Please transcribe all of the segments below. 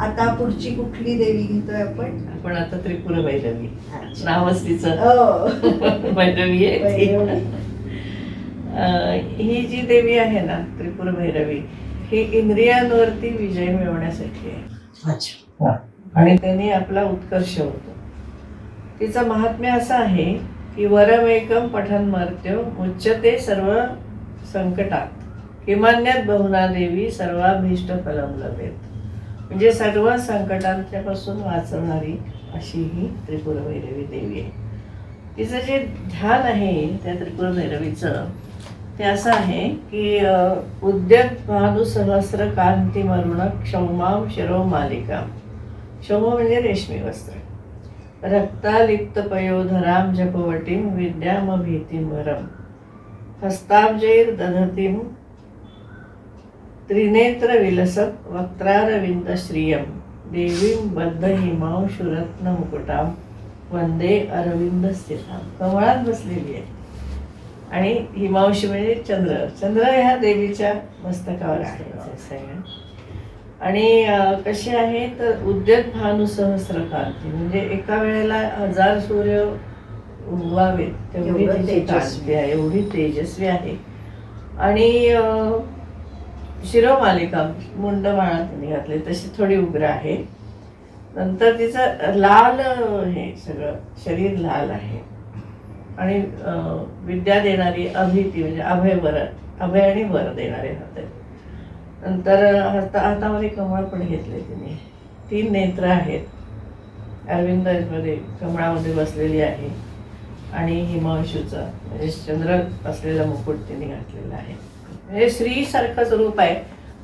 आता पुढची कुठली देवी घेतोय आपण? आपण आता त्रिपुरा भैरवी अच्छा. नावच तिचं हो. भैरवी आहे ती. भैरवी. ही जी देवी आहे ना त्रिपुरा भैरवी ही इंद्रियांवरती विजय मिळवण्यासाठी आहे. अच्छा. आणि त्यांनी आपला उत्कर्ष होतो. तिचं महात्म्य असं आहे की वरमेकम पठन मर्त्यो मुच्यते सर्व संकटात. किमान्यात बहुना देवी सर्वाभीष्ट फलम लभेत. म्हणजे सर्व संकटांच्यापासून वाचवणारी अशी ही त्रिपुर भैरवी देवी आहे. तिचं जे ध्यान आहे त्या त्रिपुर भैरवीचं ते असं आहे की अ, उद्यत भानु सहस्र कांती मरुण क्षौमाम शिरो मालिका. क्षौम म्हणजे रेशमी वस्त्र. रक्तालिप्त पयोधराम जपवटीम विद्याम भीतीम वरम त्रिनेत्र विलसत वक्त्रारविंद श्रियम देवीं बद्ध हिमांशुरत्न मुकुटाम वंदे अरविंद स्थिताम कमळात बसलेली आहे. आणि हिमांशी म्हणजे चंद्र. चंद्र ह्या देवीच्या मस्तकावर आहे. आणि कशी आहे तर उद्यत भानु सहस्रकांती. म्हणजे एका वेळेला हजार सूर्य उगवावेत. तेवढी तेजस्वी. आहे. एवढी तेजस्वी आहे. आणि शिरोमालिका मुंड माळा तिने घातली तशी थोडी उग्र आहे. नंतर तिचं लाल हे सगळं शरीर लाल आहे. आणि विद्या देणारी अभिती म्हणजे अभय वर अभय आणि वर देणारे हात. आहेत नंतर हाता हातामध्ये कमळ पण घेतले तिने. तीन नेत्र आहेत. अरविंदमध्ये कमळामध्ये बसलेली आहे. आणि हिमांशूचा म्हणजे चंद्र असलेला मुकुट तिने घातलेला आहे. म्हणजे स्त्रीसारखंच रूप आहे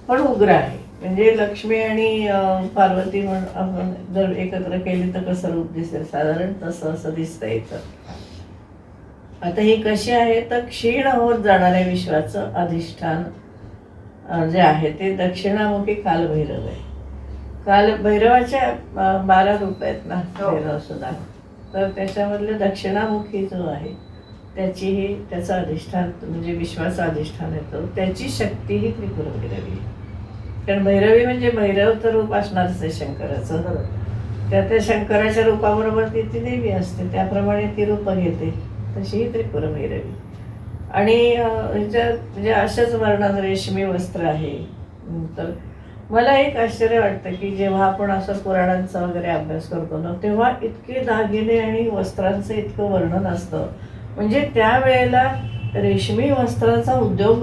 पण उग्र आहे. म्हणजे लक्ष्मी आणि पार्वती म्हणून आपण जर एकत्र केली तर कसं रूप दिसेल? साधारण तसं असं दिसतं इथं. आता ही कशी आहे? तर क्षीण होत जाणाऱ्या विश्वाचं अधिष्ठान जे आहे ते दक्षिणामुखी कालभैरव आहे. काल भैरवाच्या अं, बारा रूप आहेत ना हो. भैरव सुद्धा. तर त्याच्यामधले दक्षिणामुखी जो आहे त्याची ही त्याचं अधिष्ठान म्हणजे विश्वाचं अधिष्ठान येतं त्याची शक्ती ही त्रिपुर भैरवी. कारण भैरवी म्हणजे भैरवचं रूप असणारच आहे शंकराचं. त्या त्या शंकराच्या रूपाबरोबर ती ती देवी असते. त्याप्रमाणे ती रूपं घेते. तशी ही त्रिपुर भैरवी. आणि ह्याच्यात म्हणजे अशाच वर्णन रेशमी वस्त्र आहे. तर मला एक आश्चर्य वाटतं की जेव्हा आपण असं पुराणांचा वगैरे अभ्यास करतो ना तेव्हा इतके दागिने आणि वस्त्रांचं इतकं वर्णन असतं. म्हणजे त्यावेळेला रेशमी वस्त्राचा उद्योग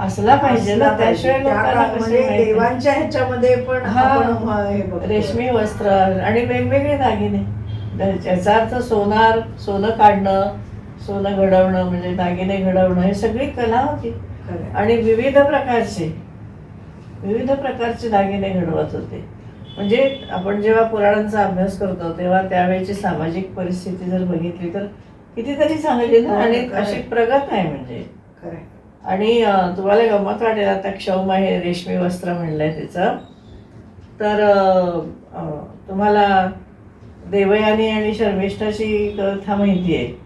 असला पाहिजे ना त्याशिवाय माहिती? देवांच्या ह्याच्यामध्ये पण हा. रेशमी वस्त्र आणि वेगवेगळे दागिने त्याचा अर्थ सोनार सोनं काढणं सोनं घडवणं म्हणजे दागिने घडवणं हे सगळी कला होती. आणि विविध प्रकारचे विविध प्रकारचे दागिने घडवत होते म्हणजे आपण जेव्हा पुराणांचा अभ्यास करतो तेव्हा त्यावेळेची सामाजिक परिस्थिती जर बघितली तर कितीतरी चांगली ना आणि अशी प्रगत आहे म्हणजे. आणि तुम्हाला गमत वाटेल आता क्षौम आहे रेशमी वस्त्र म्हणलंय तिचं तर तुम्हाला देवयानी आणि शर्मिष्ठाची कथा माहिती आहे.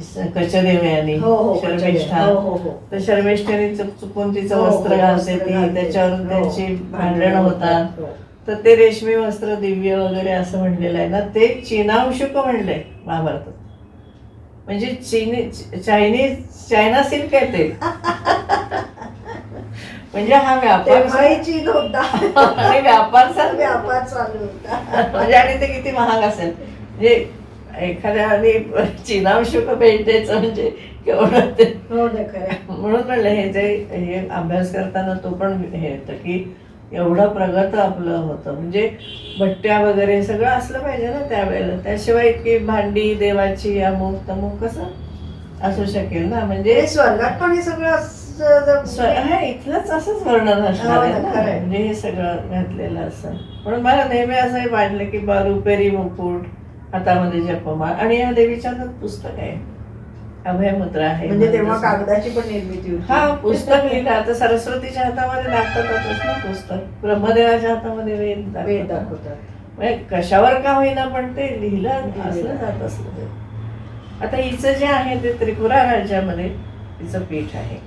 स- कचदेवयानी हो हो शर्मिष्ठा. हो तर शर्मिष्ठाने चुक- चुकून तिचं वस्त्र घालते ती. त्याच्यावरून हो. त्यांची भांडणं होतात. तर ते रेशमी वस्त्र दिव्य वगैरे असं म्हणलेलं आहे ना ते चीनांशुक म्हणलंय. महाभारतात म्हणजे चीनी चायनीज चायना सिल्क आहे ते. म्हणजे हा व्यापार चीन होता. आणि व्यापार चालू व्यापार चालू होता. म्हणजे आणि ते किती महाग असेल. म्हणजे एखाद्याने चीनांशुक भेट द्यायचं म्हणजे केवढं ते हो. म्हणून म्हणलं हे जे हे अभ्यास करताना तो पण हे होतं की एवढं प्रगत आपलं होतं. म्हणजे भट्ट्या वगैरे सगळं असलं पाहिजे ना त्यावेळेला. त्याशिवाय इतकी भांडी देवाची अमुक तमुक कसं असू शकेल ना? म्हणजे स्वर्गात पण हे सगळं हा इथलंच असंच वर्णन असणार आहे हो ना. म्हणजे हे सगळं घातलेलं असं. म्हणून मला नेहमी असंही वाटलं की बा रुपेरी मुकुट हातामध्ये जपमाळ. आणि या देवीच्या पुस्तक आहे. अभय मुद्रा आहे म्हणजे तेव्हा कागदाची पण निर्मिती होती. हा पुस्तक लिहिलं. आता सरस्वतीच्या हातामध्ये दाखवतातच ना पुस्तक. ब्रह्मदेवाच्या हातामध्ये वेद वेद दाखवतात. म्हणजे कशावर का होईना पण ते लिहिलं असलं. जात असलं. आता हिचं जे आहे ते त्रिपुरा राज्यामध्ये तिचं पीठ आहे.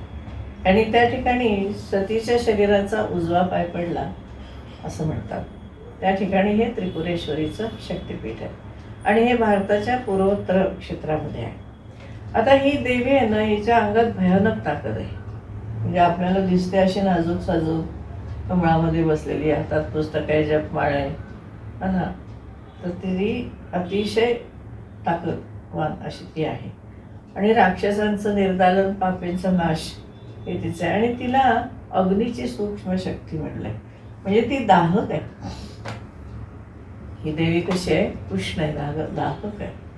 आणि त्या ठिकाणी सतीच्या शरीराचा उजवा पाय पडला असं म्हणतात. त्या ठिकाणी हे त्रिपुरेश्वरीचं शक्तिपीठ आहे. आणि हे भारताच्या पूर्वोत्तर क्षेत्रामध्ये आहे. आता ही देवी आहे ना हिच्या अंगात भयानक ताकद आहे. म्हणजे आपल्याला दिसते अशी नाजूक साजूक कमळामध्ये बसलेली हातात पुस्तक आहे जपमाळ आहे. हा ना? तर ती अतिशय ताकदवान अशी ती आहे. आणि राक्षसांचं निर्दालन पापेंचा नाश हे तिचं आहे. आणि तिला अग्नीची सूक्ष्म शक्ती म्हटलंय. म्हणजे ती दाहक आहे. ही देवी कशी आहे? उष्ण आहे दाह दाहक आहे.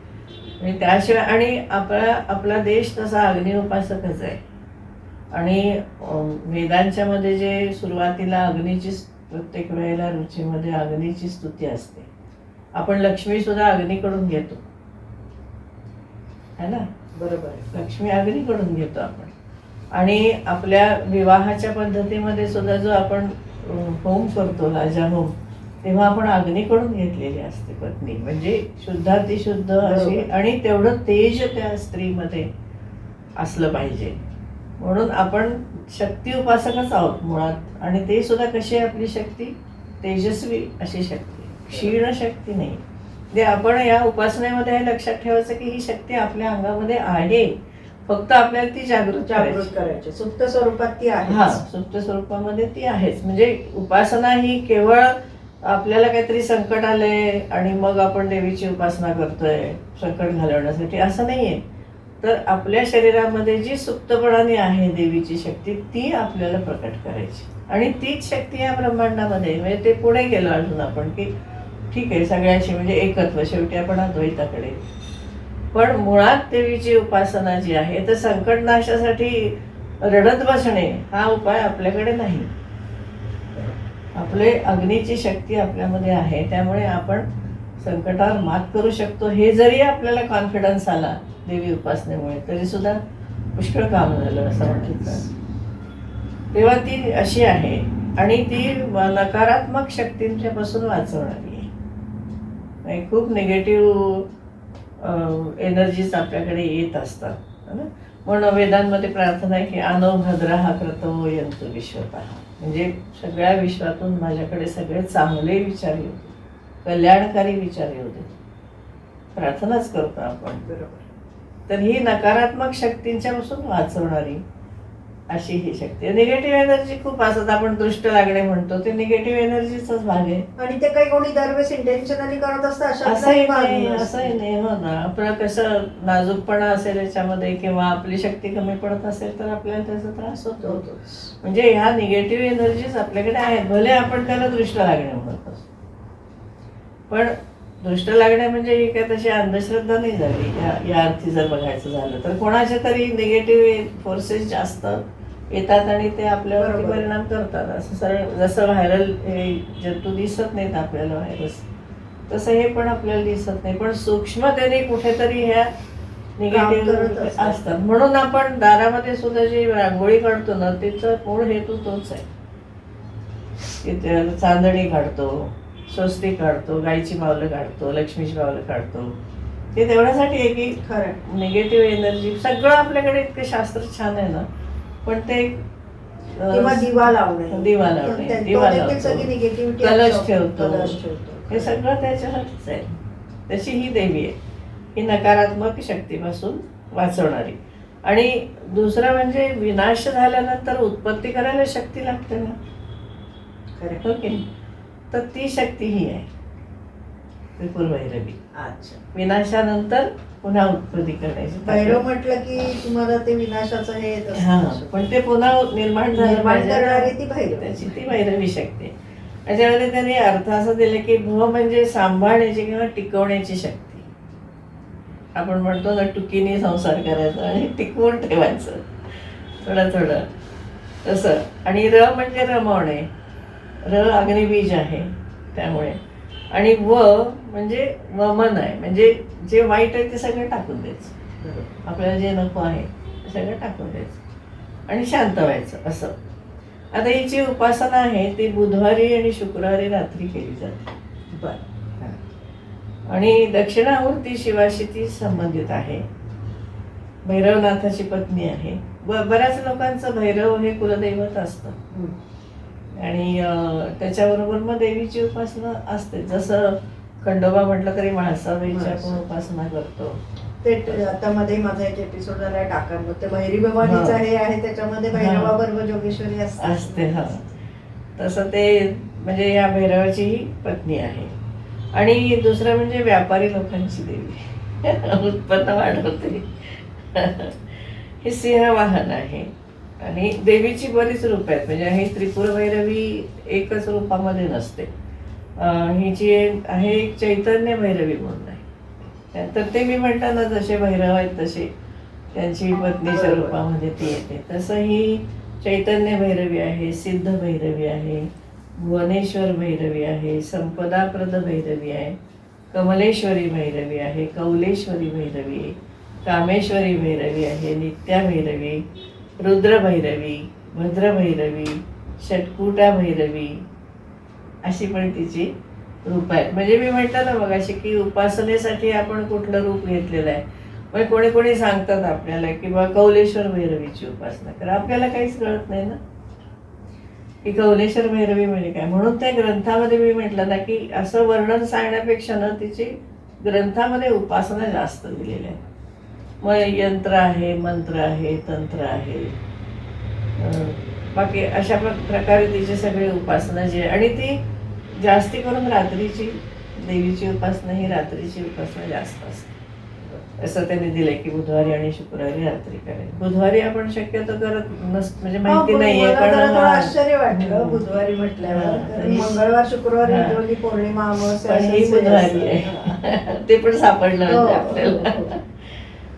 आणि त्याशिवाय आणि आपला आपला देश तसा अग्नी उपासकच आहे. आणि वेदांच्या मध्ये जे सुरुवातीला अग्नीची प्रत्येक वेळेला रुचीमध्ये अग्नीची स्तुती असते. आपण लक्ष्मी सुद्धा अग्नीकडून घेतो. है ना? बरोबर. लक्ष्मी अग्नीकडून घेतो आपण. आणि आपल्या विवाहाच्या पद्धतीमध्ये सुद्धा जो आपण होम करतो राजा होम तेव्हा आपण अग्नीकडून घेतलेली असते पत्नी. म्हणजे शुद्धातिशुद्ध अशी. आणि तेवढं तेज त्या स्त्रीमध्ये असलं पाहिजे. म्हणून आपण शक्ती उपासकच आहोत मुळात. आणि ते सुद्धा कशी आहे आपली शक्ती? तेजस्वी अशी शक्ती. क्षीण शक्ती नाही. ते आपण या उपासनेमध्ये हे लक्षात ठेवायचं की ही शक्ती आपल्या अंगामध्ये आहे. फक्त आपल्याला ती जागृत जागृत करायची. सुप्त स्वरूपात ती हा आहे सुप्त स्वरूपामध्ये ती आहेच. म्हणजे उपासना ही केवळ आपल्याला काहीतरी संकट आले आणि मग आपण देवीची उपासना करतोय संकट घालवण्यासाठी. असं नाहीये. तर आपल्या शरीरामध्ये जी सुप्तपणाने आहे देवीची शक्ती ती आपल्याला प्रकट करायची. आणि तीच शक्ती या ब्रह्मांडामध्ये म्हणजे ते पुढे गेलो अजून आपण की ठीक आहे सगळ्याची म्हणजे एकत्व. शेवटी आपण अद्वैताकडे. पण मुळात देवीची उपासना जी आहे तर संकटनाशासाठी रडत बसणे हा उपाय आपल्याकडे नाही. आपले अग्नीची शक्ती आपल्यामध्ये आहे त्यामुळे आपण संकटावर मात करू शकतो. हे जरी आपल्याला कॉन्फिडन्स आला देवी उपासनेमुळे तरी सुद्धा पुष्कळ काम झालं असं म्हटलं तेव्हा ती अशी आहे आणि ती नकारात्मक शक्तींच्या पासून वाचवणारी आहे. खूप निगेटिव्ह एनर्जीज आपल्याकडे येत असतात है ना? म्हणून वेदांमध्ये प्रार्थना आहे की आनो भद्रा हा क्रतो यंतु विश्वता म्हणजे सगळ्या विश्वातून माझ्याकडे सगळे चांगले विचार येऊ दे. कल्याणकारी विचार येऊ दे. प्रार्थनाच करतो आपण. बरोबर. तर ही नकारात्मक शक्तींच्या पासून वाचवणारी अशी ही शक्ती निगेटिव्ह एनर्जी खूप असतात. आपण दृष्ट लागणे म्हणतो ते निगेटिव्ह एनर्जीचाच भाग आहे. आणि ते काही कोणी दरवेळेस इंटेन्शनली करत असतं असंही नाही असंही नाही हो ना. आपलं कसं नाजूकपणा असेल याच्यामध्ये किंवा आपली शक्ती कमी पडत असेल तर आपल्याला त्याचा त्रास होतो. म्हणजे ह्या निगेटिव्ह एनर्जीज आपल्याकडे आहेत. भले आपण त्याला दृष्ट लागणे म्हणत असतो पण दृष्ट लागणे म्हणजे ही काय तशी अंधश्रद्धा नाही झाली. या या अर्थी जर बघायचं झालं तर कोणाचे तरी निगेटिव्ह फोर्सेस जास्त येतात आणि ते आपल्यावरती. परिणाम करतात. असं सरळ जसं व्हायरल हे जंतू दिसत नाहीत आपल्याला व्हायरस तसं हे पण आपल्याला दिसत नाही. पण सूक्ष्मतेने कुठेतरी ह्या निगेटिव्ह असतात. म्हणून आपण दारामध्ये सुद्धा जी रांगोळी काढतो ना तिचा मूळ हेतू तोच आहे. चांदणी काढतो स्वस्तिक काढतो गायची मावलं काढतो लक्ष्मीची मावलं काढतो. ते तेवढ्यासाठी आहे की खरं निगेटिव्ह एनर्जी सगळं आपल्याकडे इतकं शास्त्र छान आहे ना पण ते किंवा दिवा लावणे. दिवा लावणे, दिवा लावतो. कलश ठेवतो. हे सगळं त्याच्यासाठीच आहे. तशी ही देवी आहे. ही नकारात्मक शक्तीपासून वाचवणारी. आणि दुसरं म्हणजे विनाश झाल्यानंतर उत्पत्ती करायला शक्ती लागते ना. खरं. हो की नाही? तर ती शक्ती ही आहे. त्रिपुर भैरवी. अच्छा विनाशानंतर पुन्हा उत्पत्ती करण्याची भैरव ताकद. म्हटलं की तुम्हाला ते विनाशाचं हे येत असतं. हा पण ते पुन्हा निर्माण झालं निर्माण पाहिजे. करणारी ती भैरव. त्याची ती भैरवी शक्ती आहे. त्याच्यामध्ये त्यांनी अर्थ असं दिला की भव म्हणजे सांभाळण्याची किंवा टिकवण्याची शक्ती आपण म्हणतो ना टुकीने संसार करायचा आणि टिकवून ठेवायचं थोडं थोडं तसं आणि र म्हणजे रमवणे र अग्निबीज आहे त्यामुळे आणि व म्हणजे वमन आहे. म्हणजे जे वाईट आहे ते सगळं टाकून द्यायचं. आपल्याला जे नको आहे ते सगळं टाकून द्यायचं. आणि शांत व्हायचं असं. आता ही जी उपासना आहे ती बुधवारी आणि शुक्रवारी रात्री केली जाते. बरं. आणि दक्षिणामूर्ती शिवाशी ती संबंधित आहे. भैरवनाथाची पत्नी आहे. ब बऱ्याच लोकांचं भैरव हे कुलदैवत असतं. आणि त्याच्याबरोबर मग देवीची उपासना असते. जसं खंडोबा म्हटलं तरी म्हाळसाबाईची आपण उपासना करतो. ते आता मध्ये माझा एक एपिसोड टाकांवर ते भैरी भवानीचं हा. आहे त्याच्यामध्ये हा. भैरवा बरोबर जोगेश्वरी असते. असते हा. तसं ते म्हणजे या भैरवाची ही पत्नी आहे. आणि दुसरं म्हणजे व्यापारी लोकांची देवी. उत्पन्न वाढवते. हे सिंहवाहन आहे. आणि देवीची बरीच रूप आहेत. म्हणजे ही त्रिपुर भैरवी एकच रूपामध्ये नसते. ही जी आहे एक चैतन्य भैरवी म्हणून आहे. तर ते मी म्हणताना जसे भैरव आहेत तसे त्यांची पत्नीच्या. रूपामध्ये ती येते. तसं ही चैतन्य भैरवी आहे सिद्ध भैरवी आहे भुवनेश्वर भैरवी आहे संपदाप्रद भैरवी आहे कमलेश्वरी भैरवी आहे कौलेश्वरी भैरवी आहे कामेश्वरी भैरवी आहे नित्या भैरवी रुद्र भैरवी भद्र भैरवी षटकुटा भैरवी अशी पण तिची रूप आहेत. म्हणजे मी म्हटलं ना बघा की उपासनेसाठी आपण कुठलं रूप घेतलेलं आहे. म्हणजे कोणी कोणी सांगतात आपल्याला की बा कौलेश्वर भैरवीची उपासना करा. आपल्याला काहीच कळत नाही ना. की कौलेश्वर भैरवी म्हणजे काय? म्हणून त्या ग्रंथामध्ये मी म्हटलं ना की असं वर्णन सांगण्यापेक्षा ना तिची ग्रंथामध्ये उपासना जास्त दिलेली आहे मग यंत्र आहे मंत्र आहे तंत्र आहे बाकी अशा प्र- प्रकारे तिची सगळी उपासना जी आणि ती जास्ती करून रात्रीची देवीची उपासना ही रात्रीची उपासना जास्त असते असं त्यांनी दिलंय की बुधवारी आणि शुक्रवारी रात्री करायची बुधवारी आपण शक्यतो करत नस म्हणजे हा, माहिती पण नाहीये हा. आश्चर्य वाटलं. बुधवारी म्हटल्यावर हा, ही- मंगळवार शुक्रवारी हा. पौर्णिमा पण ही बुधवारी. आहे ते पण सापडलं हो, म्हणजे हो, आपल्याला हो.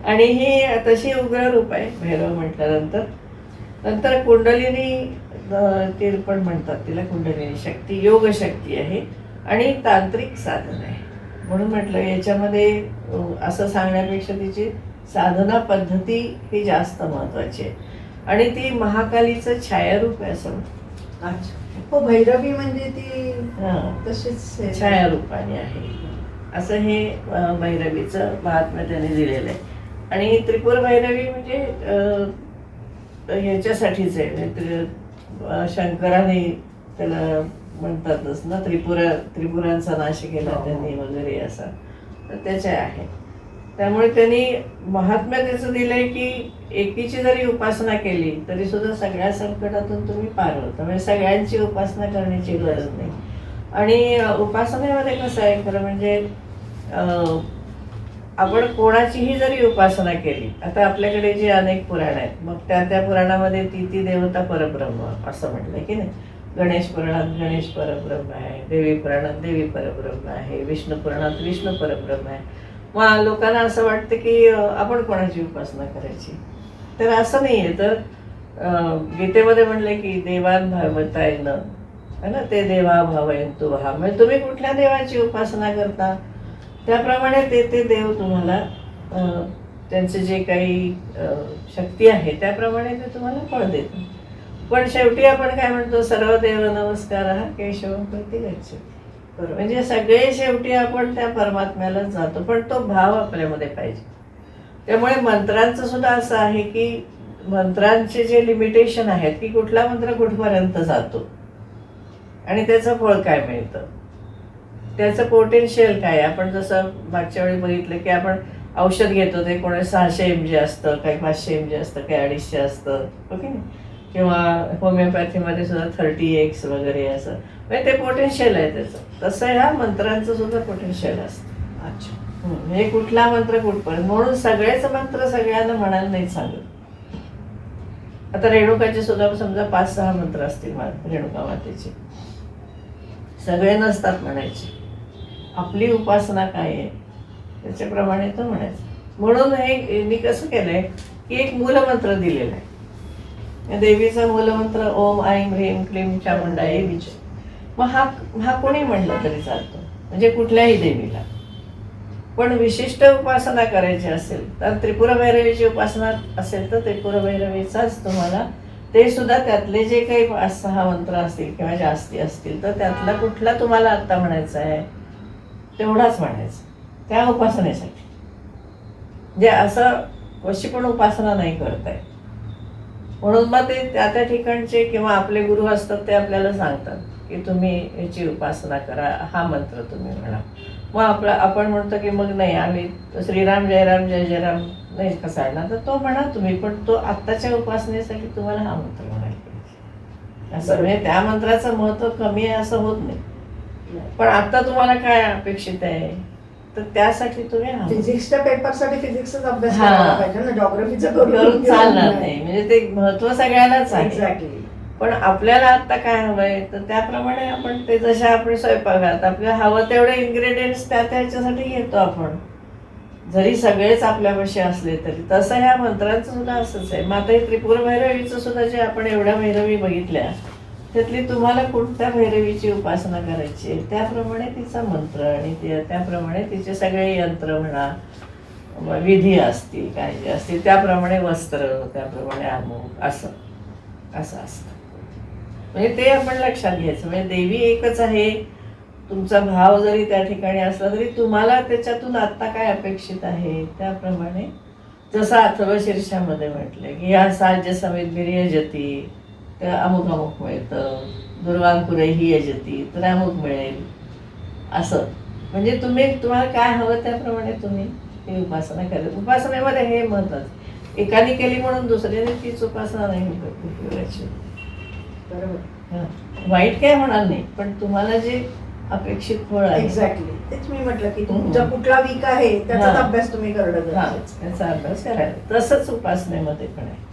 आणि ही तशी उग्र रूप आहे भैरव म्हटल्यानंतर. नंतर कुंडलिनी ते पण म्हणतात तिला कुंडलिनी शक्ती योग शक्ती आहे आणि तांत्रिक साधन आहे. म्हणून म्हटलं याच्यामध्ये असं सांगण्यापेक्षा तिची साधना पद्धती ही जास्त महत्वाची आहे. आणि ती महाकालीचं छायारूप आहे असं हो भैरवी म्हणजे ती हां. तशीच छायारूपाने आहे. असं हे भैरवीचं महात्म्य त्याने दिलेलं आहे. आणि त्रिपुर भैरवी म्हणजे ह्याच्यासाठीच आहे. म्हणजे शंकराने त्याला म्हणतातच ना त्रिपुरा त्रिपुरांचा नाश केला हो. त्यांनी वगैरे असा. तर त्याचे आहे. त्यामुळे त्यांनी महात्म्य त्याचं दिलंय की एकीची जरी उपासना केली तरी सुद्धा सगळ्या संकटातून तुम्ही पार होता म्हणजे सगळ्यांची उपासना करण्याची गरज नाही. आणि उपासनेमध्ये कसं आहे खरं म्हणजे आपण कोणाचीही जरी उपासना केली आता आपल्याकडे जे अनेक पुराण आहेत मग त्या त्या पुराणामध्ये ती ती देवता परब्रह्म असं म्हटलंय की नाही? गणेश पुराणात गणेश परब्रह्म आहे देवी पुराणात देवी परब्रह्म आहे विष्णू पुराणात विष्णू परब्रह्म आहे. मग लोकांना असं वाटतं की आपण कोणाची उपासना करायची? तर असं नाही आहे तर गीतेमध्ये म्हणलं की देवान भावतायन है ना? ते देवा भावयंतु व्हा. म्हणजे तुम्ही कुठल्या देवाची उपासना करता? त्याप्रमाणे ते ते देव तुम्हाला त्यांचे जे काही शक्ती आहे त्याप्रमाणे ते तुम्हाला फळ देतात पण शेवटी आपण काय म्हणतो सर्व देव नमस्कार हा केशव प्रति गच्छति. बरोबर. म्हणजे सगळे शेवटी आपण त्या परमात्म्यालाच जातो पण तो भाव आपल्यामध्ये पाहिजे त्यामुळे मंत्रांचं सुद्धा असं आहे की मंत्रांचे जे लिमिटेशन आहेत की कुठला मंत्र कुठपर्यंत जातो आणि त्याचं फळ काय मिळतं त्याचं पोटेन्शियल काय? आपण जसं मागच्या वेळी बघितलं की आपण औषध घेतो ते कोणी सहाशे एम जी असतं काही पाचशे एम जी असतं काही अडीचशे असतं ओके? किंवा होमिओपॅथीमध्ये सुद्धा थर्टी एक्स वगैरे असं. म्हणजे ते पोटेन्शियल आहे त्याचं. तसं ह्या मंत्रांचं सुद्धा पोटेन्शियल असतं. अच्छा. हम्म, म्हणजे कुठला मंत्र कुठपर्यंत म्हणून सगळेच मंत्र सगळ्यांना म्हणायला नाही सांगत. आता रेणुकाचे सुद्धा समजा पाच सहा मंत्र असतील रेणुका मातेचे. सगळे नसतात म्हणायचे. आपली उपासना काय आहे? त्याच्याप्रमाणे तो म्हणायचं. म्हणून हे मी कसं केलंय की एक मूलमंत्र दिलेला आहे. देवीचा मूलमंत्र ओम ऐं ह्रीं क्लीं चामुंडाई विजय मग हा हा कोणी म्हणलं तरी चालतो? म्हणजे कुठल्याही देवीला. पण विशिष्ट उपासना करायची असेल तर त्रिपुरभैरवीची उपासना असेल तर त्रिपुरभैरवीचाच तुम्हाला ते सुद्धा त्यातले जे काही पाच सहा मंत्र असतील किंवा जास्ती असतील तर त्यातला कुठला तुम्हाला आत्ता म्हणायचा आहे? तेवढाच म्हणायचा. त्या उपासनेसाठी. जे असं कशी पण उपासना नाही करताय. म्हणून मग ते त्या त्या ठिकाणचे किंवा आपले गुरु असतात ते आपल्याला सांगतात की तुम्ही याची उपासना करा हा मंत्र तुम्ही म्हणा. मग आपला आपण म्हणतो की मग नाही आम्ही श्रीराम जयराम जय जयराम नाही कसा तर तो म्हणा तुम्ही पण तो आत्ताच्या उपासनेसाठी तुम्हाला हा मंत्र म्हणायला पाहिजे. असं म्हणजे त्या मंत्राचं महत्त्व कमी आहे असं होत नाही. पण आता तुम्हाला काय अपेक्षित आहे? तर त्यासाठी तुम्ही मंत्र फिजिक्सच्या पेपरसाठी फिजिक्सच अभ्यास. करायला पाहिजे ना. जॉग्रफीचं करून चालणार नाही. म्हणजे ते महत्त्व सगळ्यांनाच आहे. एक्झॅक्टली पण आपल्याला आता काय हवंय? तर त्याप्रमाणे आपण ते जशा आपण स्वयंपाकात आपल्याला हवं तेवढे इन्ग्रेडियंट्स त्या त्याच्यासाठी घेतो आपण. जरी सगळेच आपल्यापाशी असले तरी. तसं ह्या मंत्रांचं सुद्धा असंच आहे. आता हे त्रिपुर भैरवीचं सुद्धा जे आपण एवढ्या भैरवी बघितल्या त्यातली तुम्हाला कोणत्या भैरवीची उपासना करायची आहे? त्याप्रमाणे तिचा मंत्र आणि त्याप्रमाणे तिचे सगळे यंत्र म्हणा विधी असतील काय जे असतील त्याप्रमाणे वस्त्र त्याप्रमाणे अमुक असं. असं असतं. म्हणजे ते आपण लक्षात घ्यायचं. म्हणजे देवी एकच आहे. तुमचा भाव जरी त्या ठिकाणी असला तरी तुम्हाला त्याच्यातून आत्ता काय अपेक्षित आहे? त्याप्रमाणे जसं अथर्व शीर्षामध्ये म्हटलं की या साज्य समेत गिरियजती तर अमुक अमुक मिळतं. दुर्वांकुरे ही यजती तर अमुक मिळेल. असं. म्हणजे तुम्ही तुम्हाला काय हवं त्याप्रमाणे तुम्ही ती उपासना करा. उपासनेमध्ये हे महत्वाचं एकाने केली म्हणून दुसऱ्याने तीच उपासना नाही करायची बरोबर. हं. वाईट काय होणार नाही पण तुम्हाला जे अपेक्षित फळ आहे. एक्झॅक्टली तेच मी म्हटलं की. तुमचा कुठला वीक आहे त्याचाच हा. अभ्यास तुम्ही करणं हा. त्याचा अभ्यास करायला तसंच उपासनेमध्ये पण आहे.